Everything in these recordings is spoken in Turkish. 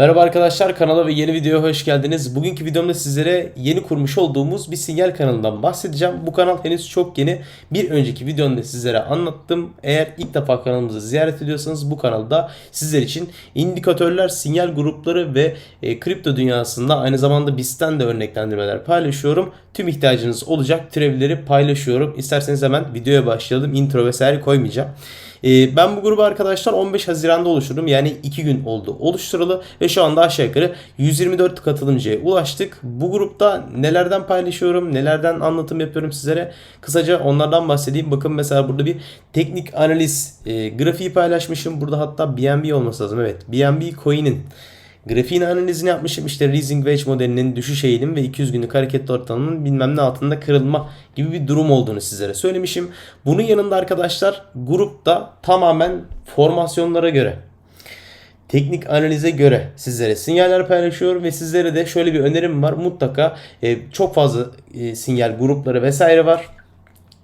Merhaba arkadaşlar kanala ve yeni videoya hoş geldiniz. Bugünkü videomda sizlere yeni kurmuş olduğumuz bir sinyal kanalından bahsedeceğim. Bu kanal henüz çok yeni. Bir önceki videomda sizlere anlattım. Eğer ilk defa kanalımızı ziyaret ediyorsanız bu kanalda sizler için indikatörler, sinyal grupları ve e, kripto dünyasında aynı zamanda BIST'ten de örneklendirmeler paylaşıyorum. Tüm ihtiyacınız olacak türevleri paylaşıyorum. İsterseniz hemen videoya başlayalım. Intro vesaire koymayacağım. Ee, ben bu grubu arkadaşlar 15 Haziran'da oluşturdum. Yani 2 gün oldu oluşturalı ve şu anda aşağı yukarı 124 katılımcıya ulaştık. Bu grupta nelerden paylaşıyorum, nelerden anlatım yapıyorum sizlere. Kısaca onlardan bahsedeyim. Bakın mesela burada bir teknik analiz e, grafiği paylaşmışım. Burada hatta BNB olması lazım. Evet BNB coin'in Grafiğin analizini yapmışım. İşte Rising Wedge modelinin düşüş eğilim ve 200 günlük hareketli ortalamanın bilmem ne altında kırılma gibi bir durum olduğunu sizlere söylemişim. Bunun yanında arkadaşlar grupta tamamen formasyonlara göre teknik analize göre sizlere sinyaller paylaşıyorum ve sizlere de şöyle bir önerim var. Mutlaka e, çok fazla e, sinyal grupları vesaire var.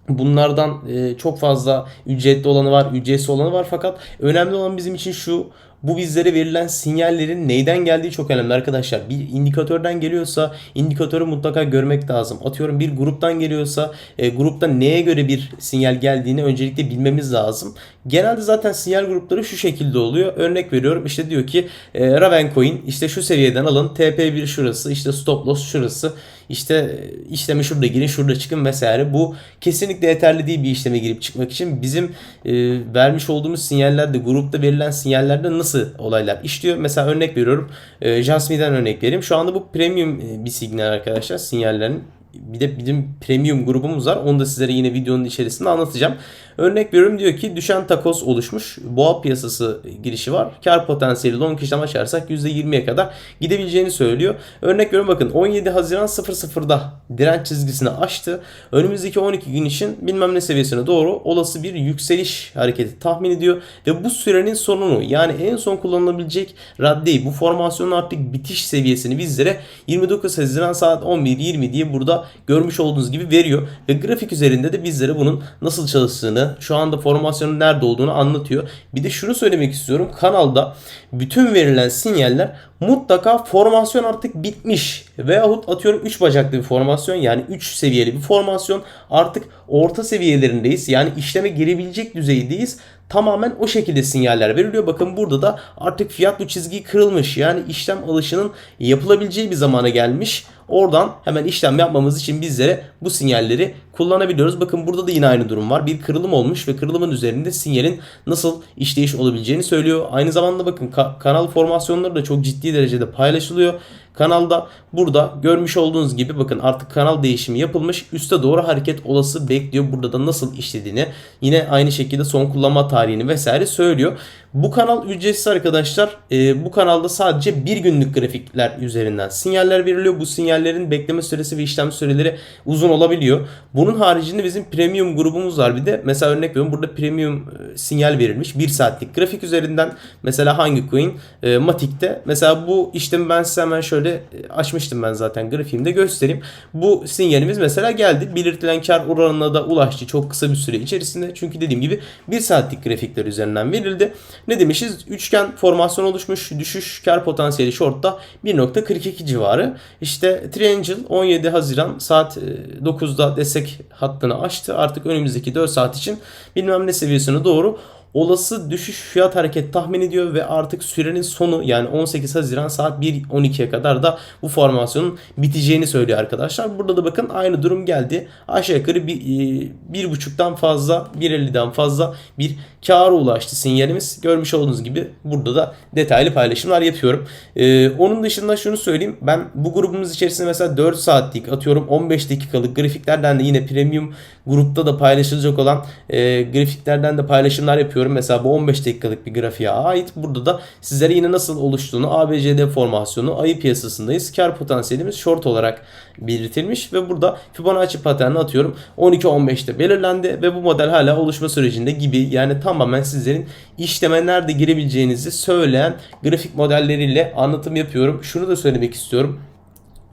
Bunlardan e, çok fazla ücretli olanı var, ücretsiz olanı var fakat önemli olan bizim için şu bu bizlere verilen sinyallerin neyden geldiği çok önemli arkadaşlar. Bir indikatörden geliyorsa indikatörü mutlaka görmek lazım. Atıyorum bir gruptan geliyorsa e, grupta neye göre bir sinyal geldiğini öncelikle bilmemiz lazım. Genelde zaten sinyal grupları şu şekilde oluyor. Örnek veriyorum işte diyor ki e, Ravencoin işte şu seviyeden alın. TP1 şurası işte stop loss şurası. İşte e, işleme şurada girin şurada çıkın vesaire. Bu kesinlikle yeterli değil bir işleme girip çıkmak için. Bizim e, vermiş olduğumuz sinyallerde grupta verilen sinyallerde nasıl olaylar işliyor. Mesela örnek veriyorum. E, Jasmine'den örnek vereyim. Şu anda bu premium e, bir sinyal arkadaşlar sinyallerin bir de bizim premium grubumuz var. Onu da sizlere yine videonun içerisinde anlatacağım. Örnek veriyorum diyor ki düşen takoz oluşmuş. Boğa piyasası girişi var. Kar potansiyeli long işlem açarsak %20'ye kadar gidebileceğini söylüyor. Örnek veriyorum bakın 17 Haziran 00'da direnç çizgisini aştı. Önümüzdeki 12 gün için bilmem ne seviyesine doğru olası bir yükseliş hareketi tahmin ediyor. Ve bu sürenin sonunu yani en son kullanılabilecek raddeyi bu formasyonun artık bitiş seviyesini bizlere 29 Haziran saat 11.20 diye burada görmüş olduğunuz gibi veriyor. Ve grafik üzerinde de bizlere bunun nasıl çalıştığını şu anda formasyonun nerede olduğunu anlatıyor. Bir de şunu söylemek istiyorum. Kanalda bütün verilen sinyaller mutlaka formasyon artık bitmiş veyahut atıyorum 3 bacaklı bir formasyon yani 3 seviyeli bir formasyon artık orta seviyelerindeyiz. Yani işleme girebilecek düzeydeyiz. Tamamen o şekilde sinyaller veriliyor. Bakın burada da artık fiyat bu çizgi kırılmış. Yani işlem alışının yapılabileceği bir zamana gelmiş. Oradan hemen işlem yapmamız için bizlere bu sinyalleri kullanabiliyoruz. Bakın burada da yine aynı durum var. Bir kırılım olmuş ve kırılımın üzerinde sinyalin nasıl işleyiş olabileceğini söylüyor. Aynı zamanda bakın ka- kanal formasyonları da çok ciddi derecede paylaşılıyor. Kanalda burada görmüş olduğunuz gibi bakın artık kanal değişimi yapılmış. Üste doğru hareket olası bekliyor. Burada da nasıl işlediğini yine aynı şekilde son kullanma tarihini vesaire söylüyor. Bu kanal ücretsiz arkadaşlar. Ee, bu kanalda sadece bir günlük grafikler üzerinden sinyaller veriliyor. Bu sinyallerin bekleme süresi ve işlem süreleri uzun olabiliyor. Bunun haricinde bizim premium grubumuz var. Bir de mesela örnek veriyorum burada premium e, sinyal verilmiş. 1 saatlik grafik üzerinden mesela hangi coin e, Matik'te. Mesela bu işlemi ben size hemen şöyle e, açmıştım ben zaten grafiğimde göstereyim. Bu sinyalimiz mesela geldi. Belirtilen kar oranına da ulaştı çok kısa bir süre içerisinde. Çünkü dediğim gibi 1 saatlik grafikler üzerinden verildi. Ne demişiz? Üçgen formasyon oluşmuş. Düşüş kar potansiyeli short'ta 1.42 civarı. İşte Triangle 17 Haziran saat 9'da destek hattını açtı. Artık önümüzdeki 4 saat için bilmem ne seviyesine doğru olası düşüş fiyat hareket tahmin ediyor ve artık sürenin sonu yani 18 Haziran saat 1.12'ye kadar da bu formasyonun biteceğini söylüyor arkadaşlar. Burada da bakın aynı durum geldi. Aşağı yukarı bir, e, bir buçuktan fazla 1.50'den fazla bir kâra ulaştı sinyalimiz. Görmüş olduğunuz gibi burada da detaylı paylaşımlar yapıyorum. Ee, onun dışında şunu söyleyeyim. Ben bu grubumuz içerisinde mesela 4 saatlik atıyorum 15 dakikalık grafiklerden de yine premium grupta da paylaşılacak olan e, grafiklerden de paylaşımlar yapıyorum. Mesela bu 15 dakikalık bir grafiğe ait. Burada da sizlere yine nasıl oluştuğunu ABCD formasyonu ayı piyasasındayız. Kar potansiyelimiz short olarak belirtilmiş ve burada Fibonacci paterni atıyorum 12-15'te belirlendi ve bu model hala oluşma sürecinde gibi yani tamamen sizlerin işleme nerede girebileceğinizi söyleyen grafik modelleriyle anlatım yapıyorum. Şunu da söylemek istiyorum.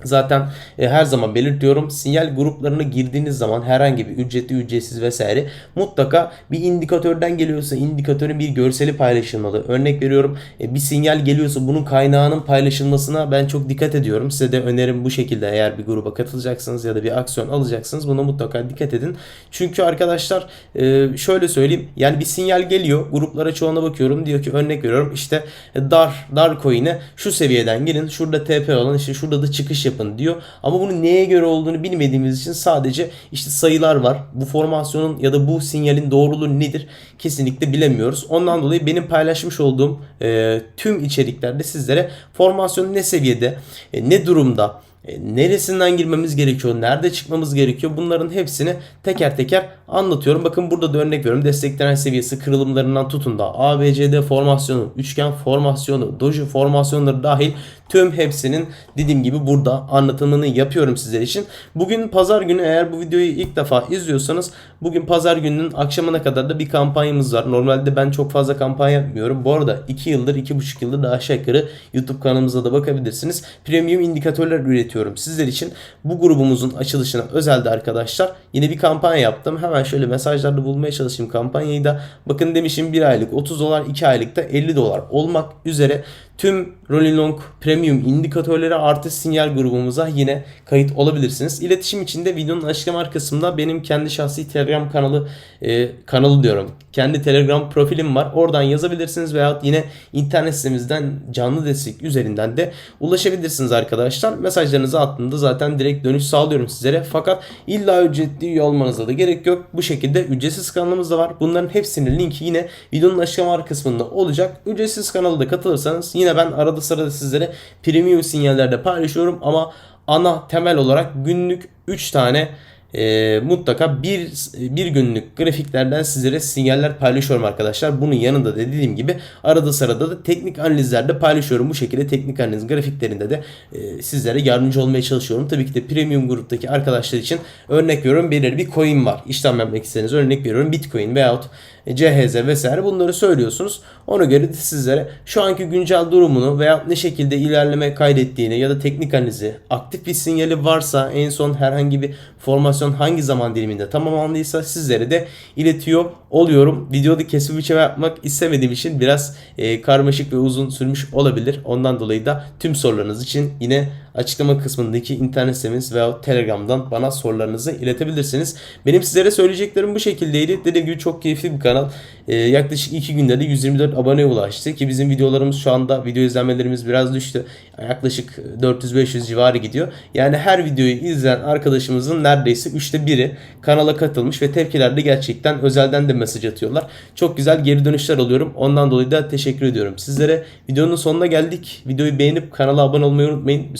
Zaten e, her zaman belirtiyorum sinyal gruplarına girdiğiniz zaman herhangi bir ücretli ücretsiz vesaire mutlaka bir indikatörden geliyorsa indikatörün bir görseli paylaşılmalı. Örnek veriyorum e, bir sinyal geliyorsa bunun kaynağının paylaşılmasına ben çok dikkat ediyorum. Size de önerim bu şekilde eğer bir gruba katılacaksınız ya da bir aksiyon alacaksınız buna mutlaka dikkat edin. Çünkü arkadaşlar e, şöyle söyleyeyim yani bir sinyal geliyor gruplara çoğuna bakıyorum diyor ki örnek veriyorum işte dar dar coin'e şu seviyeden girin şurada TP olan işte şurada da çıkış yapın diyor. Ama bunun neye göre olduğunu bilmediğimiz için sadece işte sayılar var. Bu formasyonun ya da bu sinyalin doğruluğu nedir kesinlikle bilemiyoruz. Ondan dolayı benim paylaşmış olduğum e, tüm içeriklerde sizlere formasyon ne seviyede, e, ne durumda, e, neresinden girmemiz gerekiyor, nerede çıkmamız gerekiyor bunların hepsini teker teker anlatıyorum. Bakın burada da örnek veriyorum. Desteklenen seviyesi kırılımlarından tutun da ABCD formasyonu, üçgen formasyonu, doji formasyonları dahil tüm hepsinin dediğim gibi burada anlatımını yapıyorum sizler için. Bugün pazar günü eğer bu videoyu ilk defa izliyorsanız bugün pazar gününün akşamına kadar da bir kampanyamız var. Normalde ben çok fazla kampanya yapmıyorum. Bu arada 2 yıldır 2,5 yıldır da aşağı yukarı YouTube kanalımıza da bakabilirsiniz. Premium indikatörler üretiyorum sizler için. Bu grubumuzun açılışına özelde arkadaşlar yine bir kampanya yaptım. Hemen şöyle mesajlarda bulmaya çalışayım kampanyayı da. Bakın demişim 1 aylık 30 dolar 2 aylıkta 50 dolar olmak üzere tüm Rolling Long Premium indikatörleri artı sinyal grubumuza yine kayıt olabilirsiniz. İletişim için de videonun açıklama kısmında benim kendi şahsi Telegram kanalı e, kanalı diyorum. Kendi Telegram profilim var. Oradan yazabilirsiniz veyahut yine internet sitemizden canlı destek üzerinden de ulaşabilirsiniz arkadaşlar. Mesajlarınızı attığımda zaten direkt dönüş sağlıyorum sizlere. Fakat illa ücretli üye olmanıza da gerek yok. Bu şekilde ücretsiz kanalımız da var. Bunların hepsinin linki yine videonun açıklama kısmında olacak. Ücretsiz kanala da katılırsanız yine ben arada sırada sizlere premium sinyallerde paylaşıyorum ama ana temel olarak günlük 3 tane e, mutlaka bir bir günlük grafiklerden sizlere sinyaller paylaşıyorum arkadaşlar. Bunun yanında da dediğim gibi arada sırada da teknik analizlerde paylaşıyorum. Bu şekilde teknik analiz grafiklerinde de e, sizlere yardımcı olmaya çalışıyorum. Tabii ki de premium gruptaki arkadaşlar için örnek veriyorum belirli bir coin var. İşlem yapmak istediğiniz örnek veriyorum Bitcoin veyahut CHZ vesaire bunları söylüyorsunuz. Ona göre de sizlere şu anki güncel durumunu veya ne şekilde ilerleme kaydettiğini ya da teknik analizi aktif bir sinyali varsa en son herhangi bir formasyon hangi zaman diliminde tamamlandıysa sizlere de iletiyor oluyorum. Videoda kesip biçeme yapmak istemediğim için biraz e, karmaşık ve uzun sürmüş olabilir. Ondan dolayı da tüm sorularınız için yine açıklama kısmındaki internet sitemiz veya Telegram'dan bana sorularınızı iletebilirsiniz. Benim sizlere söyleyeceklerim bu şekildeydi. Dediğim gibi çok keyifli bir kanal. Ee, yaklaşık 2 günde de 124 aboneye ulaştı ki bizim videolarımız şu anda video izlenmelerimiz biraz düştü. Yaklaşık 400-500 civarı gidiyor. Yani her videoyu izleyen arkadaşımızın neredeyse 3'te biri kanala katılmış ve tepkilerde gerçekten özelden de mesaj atıyorlar. Çok güzel geri dönüşler alıyorum. Ondan dolayı da teşekkür ediyorum sizlere. Videonun sonuna geldik. Videoyu beğenip kanala abone olmayı unutmayın. Bir